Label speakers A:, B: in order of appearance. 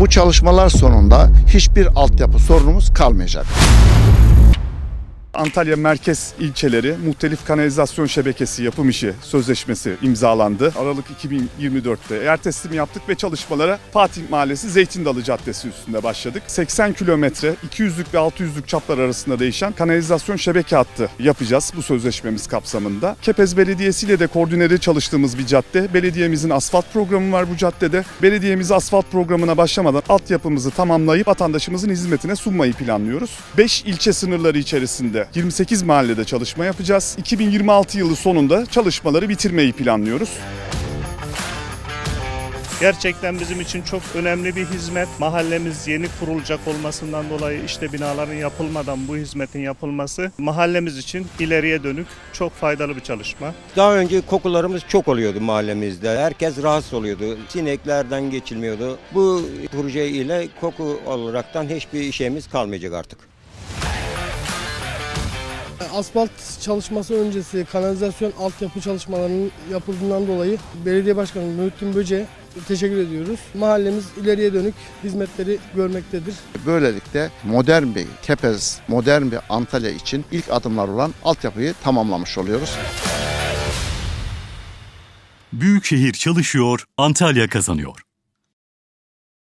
A: Bu çalışmalar sonunda hiçbir altyapı sorunumuz kalmayacak.
B: Antalya merkez ilçeleri muhtelif kanalizasyon şebekesi yapım işi sözleşmesi imzalandı. Aralık 2024'te yer teslim yaptık ve çalışmalara Fatih Mahallesi Zeytin Dalı Caddesi üstünde başladık. 80 kilometre 200'lük ve 600'lük çaplar arasında değişen kanalizasyon şebeke hattı yapacağız bu sözleşmemiz kapsamında. Kepez Belediyesi ile de koordineli çalıştığımız bir cadde. Belediyemizin asfalt programı var bu caddede. Belediyemiz asfalt programına başlamadan altyapımızı tamamlayıp vatandaşımızın hizmetine sunmayı planlıyoruz. 5 ilçe sınırları içerisinde 28 mahallede çalışma yapacağız. 2026 yılı sonunda çalışmaları bitirmeyi planlıyoruz.
C: Gerçekten bizim için çok önemli bir hizmet. Mahallemiz yeni kurulacak olmasından dolayı işte binaların yapılmadan bu hizmetin yapılması mahallemiz için ileriye dönük çok faydalı bir çalışma.
D: Daha önce kokularımız çok oluyordu mahallemizde. Herkes rahatsız oluyordu. Sineklerden geçilmiyordu. Bu proje ile koku olaraktan hiçbir şeyimiz kalmayacak artık.
E: Asfalt çalışması öncesi kanalizasyon altyapı çalışmalarının yapıldığından dolayı Belediye Başkanı Nurettin Böce'ye teşekkür ediyoruz. Mahallemiz ileriye dönük hizmetleri görmektedir.
A: Böylelikle modern bir Kepez, modern bir Antalya için ilk adımlar olan altyapıyı tamamlamış oluyoruz.
F: Büyükşehir çalışıyor, Antalya kazanıyor.